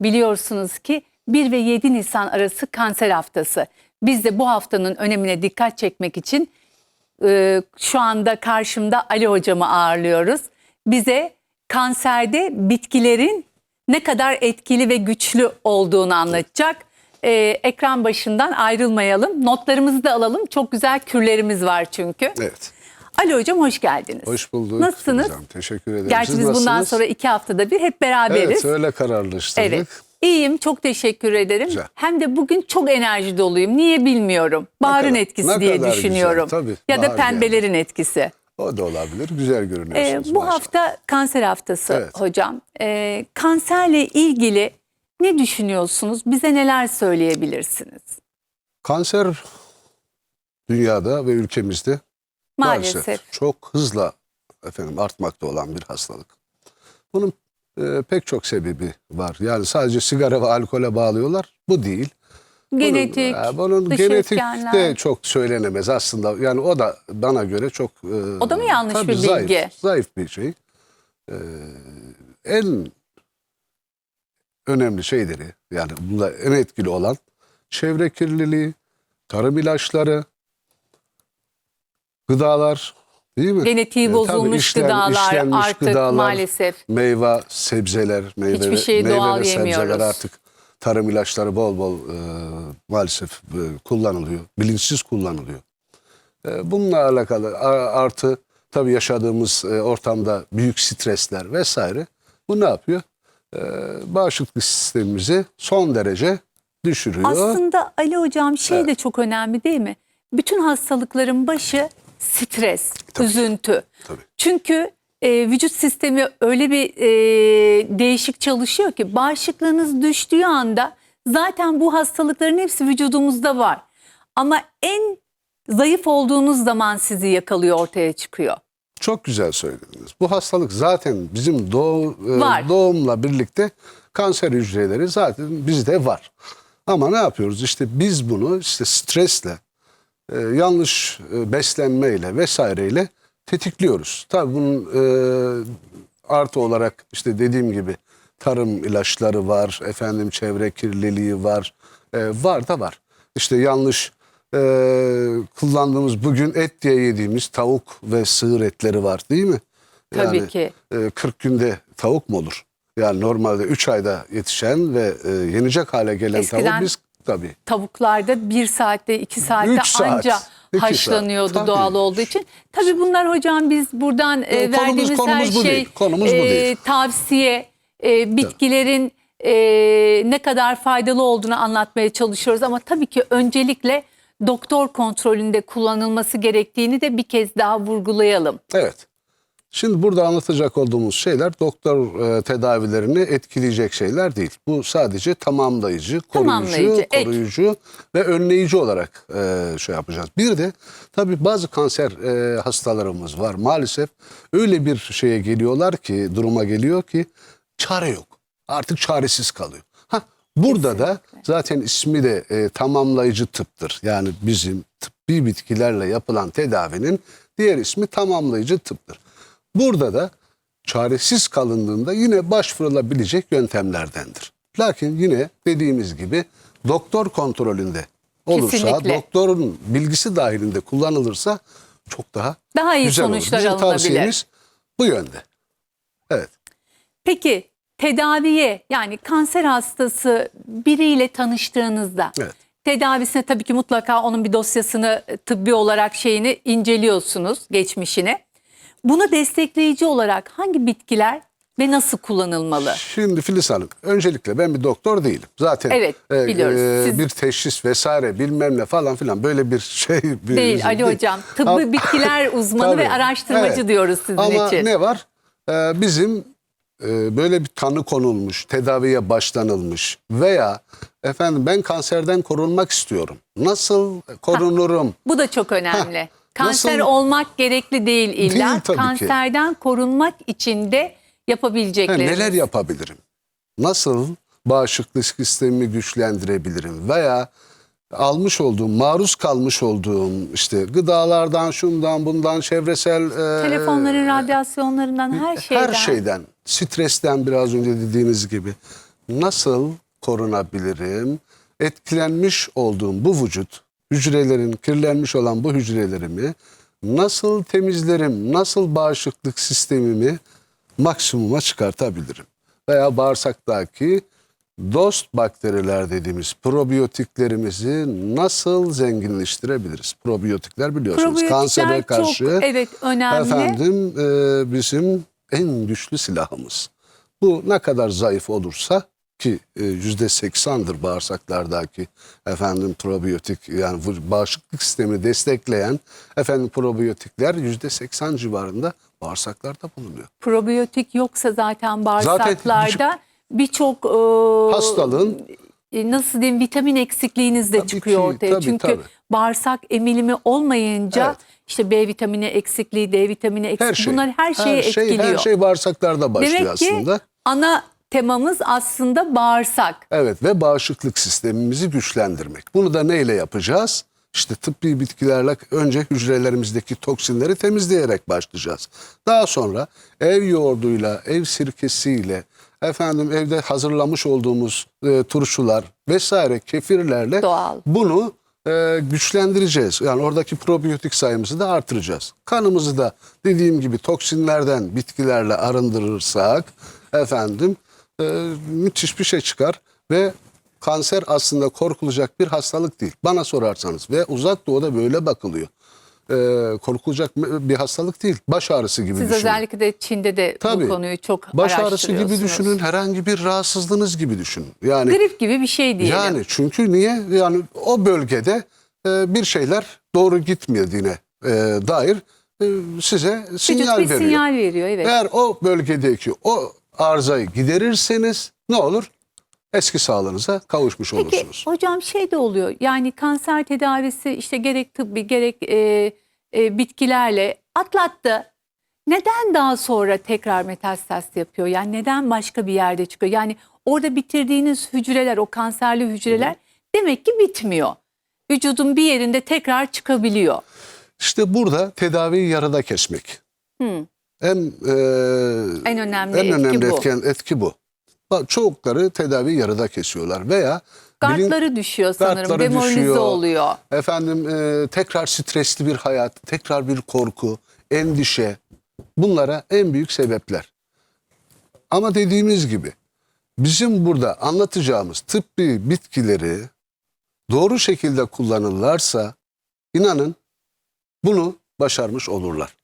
biliyorsunuz ki 1 ve 7 Nisan arası kanser haftası. Biz de bu haftanın önemine dikkat çekmek için e, şu anda karşımda Ali hocamı ağırlıyoruz. Bize kanserde bitkilerin ne kadar etkili ve güçlü olduğunu anlatacak. E, ekran başından ayrılmayalım. Notlarımızı da alalım. Çok güzel kürlerimiz var çünkü. Evet. Ali hocam hoş geldiniz. Hoş bulduk. Nasılsınız? Hocam, teşekkür ederim. Gerçi Siz biz bundan sonra iki haftada bir hep beraberiz. Evet öyle kararlaştırdık. Evet. İyiyim çok teşekkür ederim. Güzel. Hem de bugün çok enerji doluyum. Niye bilmiyorum. Baharın kadar- etkisi diye düşünüyorum. güzel, tabii, ya da pembelerin etkisi. O da olabilir. Güzel Ee, görünüyorsunuz. bu maşallah. hafta kanser haftası Evet. hocam. Ee, kanserle ilgili ne düşünüyorsunuz? Bize neler söyleyebilirsiniz? Kanser dünyada ve ülkemizde Maalesef. maalesef çok hızla efendim artmakta olan bir hastalık. Bunun e, pek çok sebebi var. Yani sadece sigara ve alkole bağlıyorlar. Bu değil. Genetik, Bunun, e, bunun genetik de çok söylenemez aslında. Yani o da bana göre çok e, O da mı yanlış tabii bir zayıf, bilgi? Zayıf bir şey. E, en önemli şeyleri yani bunda en etkili olan çevre kirliliği, tarım ilaçları, gıdalar değil mi? genetiği E, bozulmuş işlen- gıdalar işlenmiş artık gıdalar, maalesef. Meyve, sebzeler, meyve, Hiçbir şeyi meyve doğal ve sebzeler yemiyoruz. artık tarım ilaçları bol bol e, maalesef e, kullanılıyor. Bilinçsiz kullanılıyor. E, bununla alakalı a- artı tabii yaşadığımız e, ortamda büyük stresler vesaire bu ne yapıyor? E, bağışıklık sistemimizi son derece düşürüyor. Aslında Ali hocam şey de çok önemli değil mi? Bütün hastalıkların başı stres, üzüntü. Tabii. Çünkü e, vücut sistemi öyle bir e, değişik çalışıyor ki bağışıklığınız düştüğü anda zaten bu hastalıkların hepsi vücudumuzda var. Ama en zayıf olduğunuz zaman sizi yakalıyor ortaya çıkıyor. Çok güzel söylediniz. Bu hastalık zaten bizim doğu, e, Var. doğumla birlikte kanser hücreleri zaten bizde var. Ama ne yapıyoruz? İşte biz bunu işte stresle, e, yanlış e, beslenmeyle vesaireyle tetikliyoruz. Tabii bunun e, artı olarak işte dediğim gibi tarım ilaçları var, efendim çevre kirliliği var, e, var da var. İşte yanlış e, kullandığımız bugün et diye yediğimiz tavuk ve sığır etleri var değil mi? Tabii ki. e, 40 günde tavuk mu olur? Yani normalde 3 ayda yetişen ve e, yenecek hale gelen Eskiden tavuk biz tabii. Tavuklarda bir saatte iki saatte saat, anca iki saat. haşlanıyordu Tabii. doğal olduğu için. Tabii bunlar hocam biz buradan e, konumuz- verdiğimiz her konumuz bu şey değil, konumuz bu e, değil. tavsiye e, bitkilerin e, ne kadar faydalı olduğunu anlatmaya çalışıyoruz. Ama tabii ki öncelikle doktor kontrolünde kullanılması gerektiğini de bir kez daha vurgulayalım. Evet. Şimdi burada anlatacak olduğumuz şeyler doktor e, tedavilerini etkileyecek şeyler değil. Bu sadece tamamlayıcı, koruyucu, Tamamlayıcı, ek. koruyucu ve önleyici olarak e, şey yapacağız. Bir de tabii bazı kanser e, hastalarımız var. Maalesef öyle bir şeye geliyorlar ki, duruma geliyor ki çare yok. Artık çaresiz kalıyor. Ha, burada da zaten ismi de e, tamamlayıcı tıptır. Yani bizim tıbbi bitkilerle yapılan tedavinin diğer ismi tamamlayıcı tıptır. Burada da çaresiz kalındığında yine başvurulabilecek yöntemlerdendir. Lakin yine dediğimiz gibi doktor kontrolünde olursa, Kesinlikle. doktorun bilgisi dahilinde kullanılırsa çok daha Daha iyi güzel olur. sonuçlar Bizim alınabilir. tavsiyemiz bu yönde. Evet. Peki tedaviye yani kanser hastası biriyle tanıştığınızda Evet. tedavisine tabii ki mutlaka onun bir dosyasını tıbbi olarak şeyini inceliyorsunuz geçmişini. Bunu destekleyici olarak hangi bitkiler ve nasıl kullanılmalı? Şimdi Filiz Hanım öncelikle ben bir doktor değilim. Zaten Evet, biliyoruz. Siz- bir teşhis vesaire bilmem ne falan filan böyle bir şey bir- Değil Ali Hocam. Tıbbi Ama- bitkiler uzmanı ve araştırmacı evet. diyoruz sizin Ama için. ne var? Ee, bizim e, böyle bir tanı konulmuş, tedaviye başlanılmış veya efendim ben kanserden korunmak istiyorum. Nasıl korunurum? Bu da çok önemli. Kanser nasıl- olmak gerekli değil illa. Değil tabii ki. Kanserden korunmak için de Ha, yapabileceklerimiz. neler yapabilirim? Nasıl bağışıklık sistemimi güçlendirebilirim veya almış olduğum, maruz kalmış olduğum işte gıdalardan, şundan, bundan, çevresel e, Telefonların radyasyonlarından her şeyden. her şeyden, stresten biraz önce dediğiniz gibi nasıl korunabilirim? Etkilenmiş olduğum bu vücut, hücrelerin kirlenmiş olan bu hücrelerimi nasıl temizlerim? Nasıl bağışıklık sistemimi maksimuma çıkartabilirim? Veya bağırsaktaki dost bakteriler dediğimiz probiyotiklerimizi nasıl zenginleştirebiliriz? Probiyotikler biliyorsunuz Probiyotikler kansere çok, karşı evet, önemli. efendim e, bizim en güçlü silahımız. Bu ne kadar zayıf olursa ki e, yüzde seksandır bağırsaklardaki efendim probiyotik yani bağışıklık sistemini destekleyen efendim probiyotikler yüzde seksan civarında bağırsaklarda bulunuyor. Probiyotik yoksa zaten bağırsaklarda birçok e, Hastalığın e, nasıl diyeyim vitamin eksikliğiniz de Tabii çıkıyor ki, ortaya. tabii, Çünkü tabii. bağırsak emilimi olmayınca Evet. işte B vitamini eksikliği, D vitamini eksikliği her şey bunlar her şeyi her şey, etkiliyor. her şey bağırsaklarda başlıyor Demek ki aslında. ana temamız aslında bağırsak. Evet ve bağışıklık sistemimizi güçlendirmek. Bunu da neyle yapacağız? İşte tıbbi bitkilerle önce hücrelerimizdeki toksinleri temizleyerek başlayacağız. Daha sonra ev yoğurduyla, ev sirkesiyle, efendim evde hazırlamış olduğumuz e, turşular vesaire kefirlerle Doğal. bunu e, güçlendireceğiz. Yani oradaki probiyotik sayımızı da artıracağız. Kanımızı da dediğim gibi toksinlerden bitkilerle arındırırsak efendim e, müthiş bir şey çıkar ve kanser aslında korkulacak bir hastalık değil. Bana sorarsanız ve uzak doğuda böyle bakılıyor. E, korkulacak bir hastalık değil. Baş ağrısı gibi Siz düşünün. özellikle de Çin'de de Tabii. bu konuyu çok Baş ağrısı gibi düşünün. Herhangi bir rahatsızlığınız gibi düşünün. Yani Grip gibi bir şey diyelim. yani çünkü niye? Yani o bölgede e, bir şeyler doğru gitmediğine e, dair e, size sinyal Vücut bir veriyor. sinyal veriyor evet. Eğer o bölgedeki o arızayı giderirseniz ne olur? Eski sağlığınıza kavuşmuş Peki olursunuz. hocam şey de oluyor yani kanser tedavisi işte gerek tıbbi gerek e, e, bitkilerle atlattı. Neden daha sonra tekrar metastaz yapıyor? Yani neden başka bir yerde çıkıyor? Yani orada bitirdiğiniz hücreler o kanserli hücreler demek ki bitmiyor. Vücudun bir yerinde tekrar çıkabiliyor. İşte burada tedaviyi yarıda kesmek. Hı. En, e, En önemli en etki önemli bu. etken, etki bu. Bak, Çoğukları tedaviyi yarıda kesiyorlar veya bilin- Gardları düşüyor sanırım. Demoralize oluyor. Efendim e, tekrar stresli bir hayat, tekrar bir korku, endişe bunlara en büyük sebepler. Ama dediğimiz gibi bizim burada anlatacağımız tıbbi bitkileri doğru şekilde kullanırlarsa inanın bunu başarmış olurlar.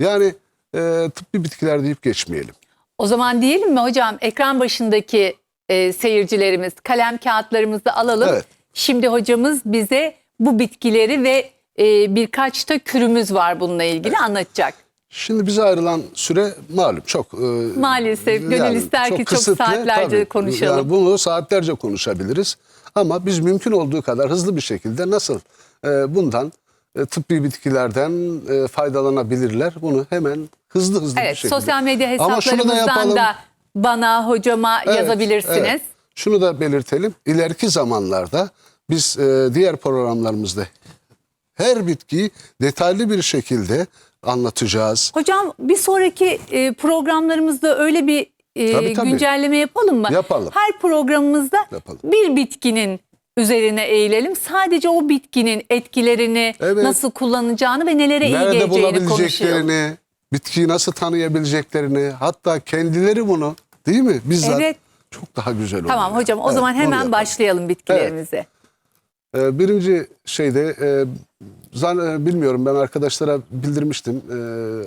Yani e, tıbbi bitkiler deyip geçmeyelim. O zaman diyelim mi hocam ekran başındaki e, seyircilerimiz kalem kağıtlarımızı alalım. Evet. Şimdi hocamız bize bu bitkileri ve e, birkaç da kürümüz var bununla ilgili anlatacak. Şimdi bize ayrılan süre malum çok. e, Maalesef, gönül ister ki çok saatlerce konuşalım. Yani bunu saatlerce konuşabiliriz. Ama biz mümkün olduğu kadar hızlı bir şekilde nasıl e, bundan e, tıbbi bitkilerden e, faydalanabilirler bunu hemen hızlı hızlı bir Evet şekilde. sosyal medya da hesaplarımızdan yapalım. da bana hocama Evet, yazabilirsiniz. evet. Şunu da belirtelim. İleriki zamanlarda biz e, diğer programlarımızda her bitkiyi detaylı bir şekilde anlatacağız. Hocam bir sonraki e, programlarımızda öyle bir e, Tabii, tabii. güncelleme yapalım mı? Yapalım. Her programımızda Yapalım. bir bitkinin üzerine eğilelim. Sadece o bitkinin etkilerini Evet. nasıl kullanacağını ve nelere iyi Nerede geleceğini konuşalım. Bitkiyi nasıl tanıyabileceklerini, hatta kendileri bunu değil mi? Bizzat Evet. çok daha güzel olur. Tamam hocam o Evet, zaman onu hemen yapalım. başlayalım bitkilerimize. Ee, birinci şeyde e, zan- e, bilmiyorum ben arkadaşlara bildirmiştim. Ee,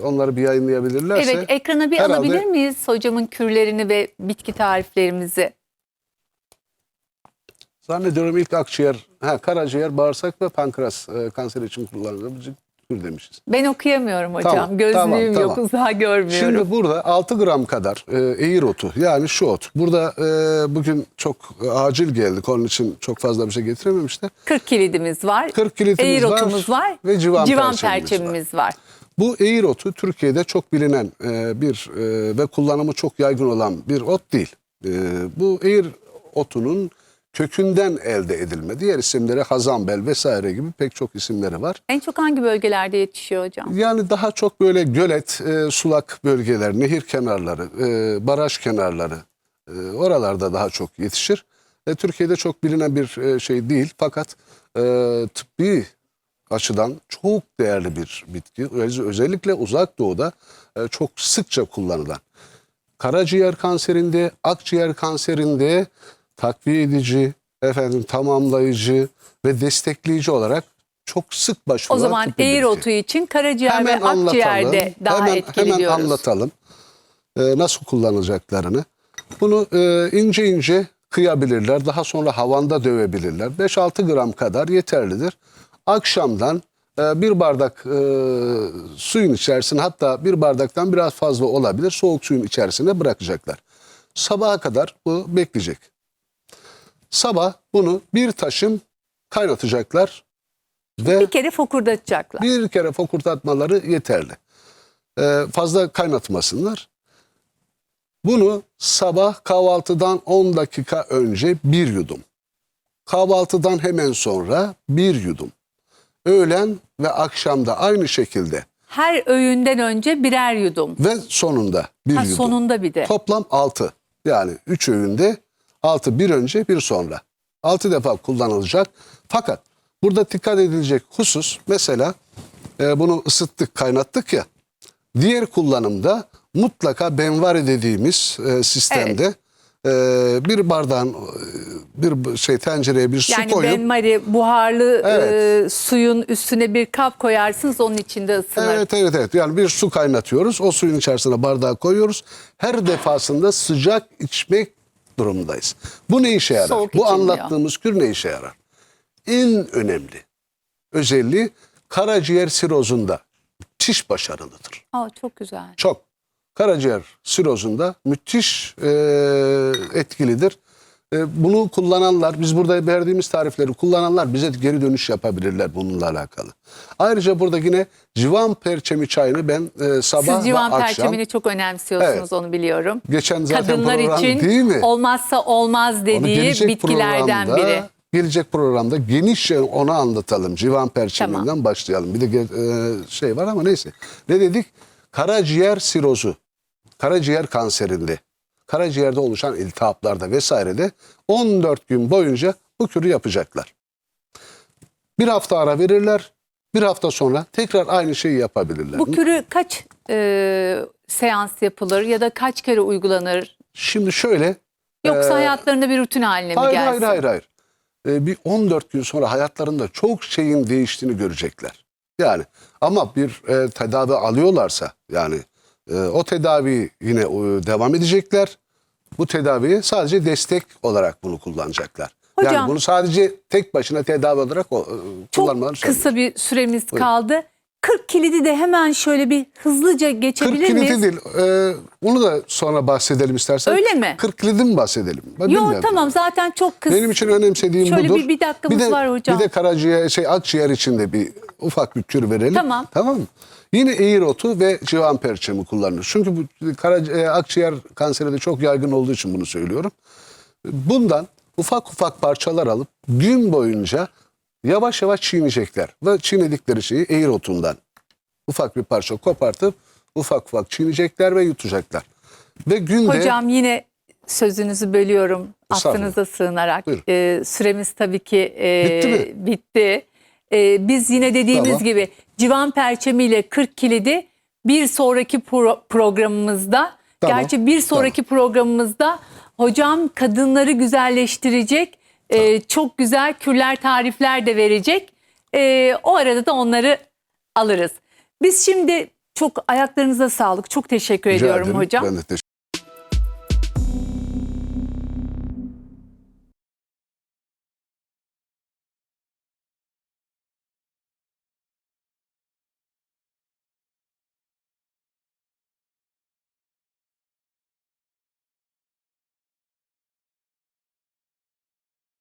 onları bir yayınlayabilirlerse. Evet ekrana bir herhalde- alabilir miyiz hocamın kürlerini ve bitki tariflerimizi? Zannediyorum ilk akciğer, ha, karaciğer, bağırsak ve pankreas e, kanser için kullanılabilecek demişiz. Ben okuyamıyorum hocam. Tamam, Gözlüğüm tamam, yok tamam. uzağa görmüyorum. Şimdi burada 6 gram kadar e, eğir otu yani şu ot. Burada e, bugün çok acil geldik onun için çok fazla bir şey getirememişler. 40 kilidimiz var. 40 kilitimiz Eğir var otumuz var. ve civan perçemimiz var. perçemimiz var. Bu eğir otu Türkiye'de çok bilinen e, bir e, ve kullanımı çok yaygın olan bir ot değil. E, bu eğir otunun kökünden elde edilme. Diğer isimleri hazanbel vesaire gibi pek çok isimleri var. En çok hangi bölgelerde yetişiyor hocam? Yani daha çok böyle gölet, e, sulak bölgeler, nehir kenarları, e, baraj kenarları, E, oralarda daha çok yetişir. E, Türkiye'de çok bilinen bir e, şey değil fakat e, tıbbi açıdan çok değerli bir bitki. Öz- Özellikle uzak doğuda e, çok sıkça kullanılan. Karaciğer kanserinde, akciğer kanserinde takviye edici, efendim tamamlayıcı ve destekleyici olarak çok sık O başvurulan zaman eğir bitki. otu için karaciğer Hemen ve akciğerde daha hemen, etkili hemen diyoruz. anlatalım. Ee, nasıl kullanacaklarını. Bunu e, ince ince kıyabilirler. Daha sonra havanda dövebilirler. 5-6 gram kadar yeterlidir. Akşamdan e, bir bardak e, suyun içerisine hatta bir bardaktan biraz fazla olabilir. Soğuk suyun içerisine bırakacaklar. Sabaha kadar bu bekleyecek. Sabah bunu bir taşım kaynatacaklar ve Bir kere fokurdatacaklar. bir kere fokurdatmaları yeterli. Ee, fazla kaynatmasınlar. Bunu sabah kahvaltıdan 10 dakika önce bir yudum. Kahvaltıdan hemen sonra bir yudum. Öğlen ve akşamda aynı şekilde Her öğünden önce birer yudum. ve sonunda bir Ha, yudum. sonunda bir de. Toplam 6. Yani 3 öğünde 6 bir önce bir sonra. 6 defa kullanılacak. Fakat burada dikkat edilecek husus mesela e, bunu ısıttık kaynattık ya. Diğer kullanımda mutlaka benvari dediğimiz e, sistemde e, bir bardağın e, bir şey tencereye bir su Yani koyup benmari buharlı Evet. e, suyun üstüne bir kap koyarsınız onun içinde ısınır. Evet evet evet. Yani bir su kaynatıyoruz. O suyun içerisine bardağı koyuyoruz. Her defasında sıcak içmek durumundayız. Bu ne işe yarar? Soğuk Bu anlattığımız kür ne işe yarar? En önemli özelliği karaciğer sirozunda müthiş başarılıdır. Aa, çok güzel. Çok. Karaciğer sirozunda müthiş e, etkilidir. E, bunu kullananlar, biz burada verdiğimiz tarifleri kullananlar bize geri dönüş yapabilirler bununla alakalı. Ayrıca burada yine civan perçemi çayını ben e, sabah Siz civan ve akşam perçemini çok önemsiyorsunuz Evet. onu biliyorum. geçen zaten Kadınlar program için değil mi? olmazsa olmaz dediği bitkilerden biri. Gelecek programda genişçe onu anlatalım. Civan perçeminden Tamam. başlayalım. Bir de e, şey var ama neyse. Ne dedik? Karaciğer sirozu. Karaciğer kanserinde. Karaciğerde oluşan iltihaplarda vesairede 14 gün boyunca bu kürü yapacaklar. Bir hafta ara verirler. Bir hafta sonra tekrar aynı şeyi yapabilirler. Bu kürü kaç e, seans yapılır ya da kaç kere uygulanır? Şimdi şöyle Yoksa Ee, hayatlarında bir rutin haline mi Hayır gelsin? hayır hayır hayır. Ee, bir 14 gün sonra hayatlarında çok şeyin değiştiğini görecekler. Yani ama bir e, tedavi alıyorlarsa yani e, o tedavi yine e, devam edecekler. Bu tedaviye sadece destek olarak bunu kullanacaklar. Hocam- yani bunu sadece tek başına tedavi olarak o, e, Çok kullanmaları kısa bir süremiz Buyurun. kaldı. 40 kilidi de hemen şöyle bir hızlıca 40 geçebilir kilidi miyiz? değil. e, bunu da sonra bahsedelim istersen. Öyle mi? 40 kilidi mi bahsedelim? Ben Yok tamam zaten çok kısa. Benim için önemsediğim Şöyle budur. bir- bir dakikamız de, var hocam. Bir de karaciğer, şey akciğer için de bir ufak bir kür verelim. Tamam. Tamam mı? Yine eğir otu ve civan perçemi kullanılır. Çünkü bu karaci- e, akciğer kanseri de çok yaygın olduğu için bunu söylüyorum. Bundan ufak ufak parçalar alıp gün boyunca yavaş yavaş çiğneyecekler. Ve çiğnedikleri şeyi eğir otundan ufak bir parça kopartıp ufak ufak çiğneyecekler ve yutacaklar. Ve günde Hocam yine sözünüzü bölüyorum affınıza sığınarak. Buyurun. Ee, süremiz tabii ki e, Bitti mi? bitti. Ee, biz yine dediğimiz Tamam. gibi civan perçemiyle 40 kilidi bir sonraki pro- programımızda Tamam. gerçi bir sonraki programımızda hocam kadınları güzelleştirecek e, çok güzel kürler tarifler de verecek. E, o arada da onları alırız. Biz şimdi çok ayaklarınıza sağlık. Çok teşekkür Rica ediyorum ederim. hocam. Ben de teşekkür